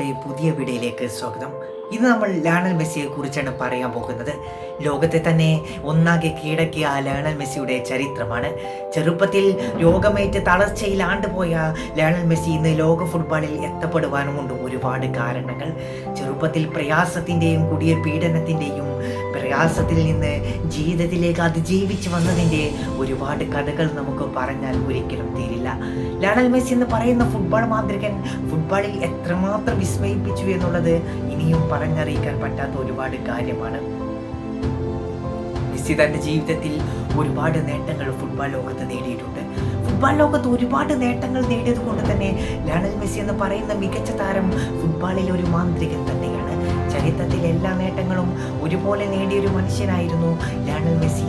നമ്മുടെ പുതിയ വീഡിയോയിലേക്ക് സ്വാഗതം. ഇന്ന് നമ്മൾ ലാണൽ മെസ്സിയെ കുറിച്ചാണ് പറയാൻ പോകുന്നത്. ലോകത്തെ തന്നെ ഒന്നാകെ കീഴടക്കിയ ആ ലയണൽ മെസ്സിയുടെ ചരിത്രമാണ്. ചെറുപ്പത്തിൽ രോഗമേറ്റ് തളർച്ചയിൽ ആണ്ടുപോയ ലയണൽ മെസ്സി ഇന്ന് ലോക ഫുട്ബോളിൽ എത്തപ്പെടുവാനുമുണ്ട് ഒരുപാട് കാരണങ്ങൾ. ചെറുപ്പത്തിൽ പ്രയാസത്തിന്റെയും കുടിയ പീഡനത്തിന്റെയും പ്രയാസത്തിൽ നിന്ന് ജീവിതത്തിലേക്ക് അതിജീവിച്ച് വന്നതിന്റെ ഒരുപാട് കഥകൾ നമുക്ക് പറഞ്ഞാൽ ഒരിക്കലും തീരില്ല. ലയണൽ മെസ്സി എന്ന് പറയുന്ന ഫുട്ബോൾ മാന്ത്രികൻ ഫുട്ബോളിൽ എത്രമാത്രം വിസ്മയിപ്പിച്ചു എന്നുള്ളത് ഇനിയും പറഞ്ഞറിയിക്കാൻ പറ്റാത്ത ഒരുപാട് കാര്യമാണ്. മെസ്സി തന്റെ ജീവിതത്തിൽ ഒരുപാട് നേട്ടങ്ങൾ ഫുട്ബോൾ ലോകത്ത് നേടിയിട്ടുണ്ട്. ഫുട്ബോൾ ലോകത്ത് ഒരുപാട് നേട്ടങ്ങൾ നേടിയത് കൊണ്ട് തന്നെ ലയണൽ മെസ്സി എന്ന് പറയുന്ന മികച്ച താരം ഫുട്ബോളിൽ ഒരു മാന്ത്രികൻ തന്നെയാണ്. ചരിത്രത്തിൽ എല്ലാ നേട്ടങ്ങളും ഒരുപോലെ നേടിയ ഒരു മനുഷ്യനായിരുന്നു ലയണൽ മെസ്സി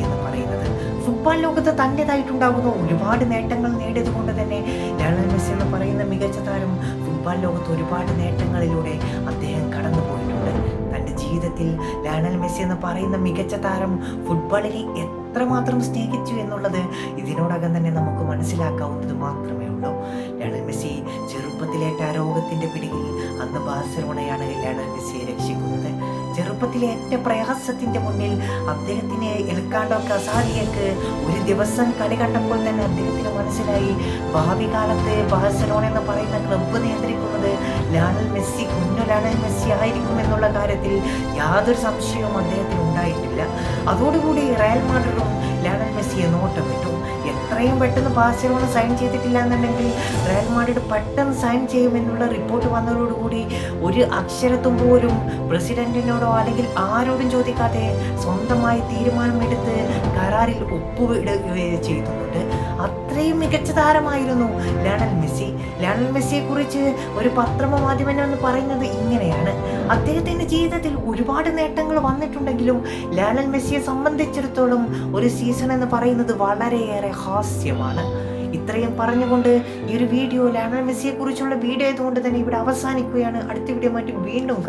ഫുട്ബോൾ ലോകത്ത് തന്റെതായിട്ടുണ്ടാകുന്ന ഒരുപാട് നേട്ടങ്ങൾ നേടിയത് കൊണ്ട് തന്നെ ലയണൽ മെസ്സി എന്ന് പറയുന്ന മികച്ച താരം ഫുട്ബോൾ ലോകത്ത് ഒരുപാട് നേട്ടങ്ങളിലൂടെ അദ്ദേഹം കടന്നു പോയിട്ടുണ്ട്. തന്റെ ജീവിതത്തിൽ ലയണൽ മെസ്സി എന്ന് പറയുന്ന മികച്ച താരം ഫുട്ബോളിനെ എത്രമാത്രം സ്നേഹിച്ചു എന്നുള്ളത് ഇതിനോടകം തന്നെ നമുക്ക് മനസ്സിലാക്കാവുന്നത് മാത്രമേ ഉള്ളൂ. ലയണൽ മെസ്സി ചെറുപ്പത്തിലേറ്റ രോഗത്തിന്റെ പിടിയിൽ അന്ന് ബാഴ്സലോണയാണ് ലയണൽ മെസ്സിയെ രക്ഷിക്കുന്നത്. ചെറുപ്പത്തിലേറ്റ പ്രയാസത്തിന്റെ മുന്നിൽ അദ്ദേഹത്തിനെ എൽക്കാണ്ടോ കസാരിയക്ക് ഒരു ദിവസം കളി കണ്ടപ്പോൾ തന്നെ അദ്ദേഹത്തിന് മനസ്സിലായി. ഭാവി കാലത്ത് ബാഴ്സലോണ എന്ന് പറയുന്ന ക്ലബ്ബ് നിയന്ത്രിക്കുന്നത് ലാനൽ മെസ്സി കുഞ്ഞു ലാനൽ മെസ്സി ആയിരിക്കും എന്നുള്ള കാര്യത്തിൽ യാതൊരു സംശയവും അദ്ദേഹത്തിന് ഉണ്ടായിട്ടില്ല. അതോടുകൂടി റയൽ മാഡ്രിഡും ലാനൽ മെസ്സിയെ നോട്ടമിട്ടു. എത്രയും പെട്ടെന്ന് ബാഴ്സലോണ സൈൻ ചെയ്തിട്ടില്ല എന്നുണ്ടെങ്കിൽ റയൽ മാഡ്രിഡ് പെട്ടെന്ന് സൈൻ ചെയ്യുമെന്നുള്ള റിപ്പോർട്ട് വന്നതോടുകൂടി ഒരു അക്ഷരത്തും പോലും പ്രസിഡന്റിനോടോ അല്ലെങ്കിൽ ആരോടും ചോദിക്കാതെ സ്വന്തമായി തീരുമാനമെടുത്ത് കരാറിൽ ഒപ്പുവിടുകയും ചെയ്തിട്ടുണ്ട്. അത്രയും മികച്ച താരമായിരുന്നു ലയണൽ മെസ്സി. ലയണൽ മെസ്സിയെക്കുറിച്ച് ഒരു പത്രമ മാധ്യമം എന്ന് പറയുന്നത് ഇങ്ങനെയാണ്. അദ്ദേഹത്തിന്റെ ജീവിതത്തിൽ ഒരുപാട് നേട്ടങ്ങൾ വന്നിട്ടുണ്ടെങ്കിലും ലാലൻ മെസ്സിയെ സംബന്ധിച്ചിടത്തോളം ഒരു സീസൺ എന്ന് പറയുന്നത് വളരെയേറെ ഹാസ്യമാണ് ഇത്രയും പറഞ്ഞുകൊണ്ട് ഈ ഒരു വീഡിയോ ലാലൻ മെസ്സിയെ കുറിച്ചുള്ള വീഡിയോ ആയതുകൊണ്ട് തന്നെ ഇവിടെ അവസാനിക്കുകയാണ് അടുത്ത വീഡിയോ മാറ്റി വീണ്ടും.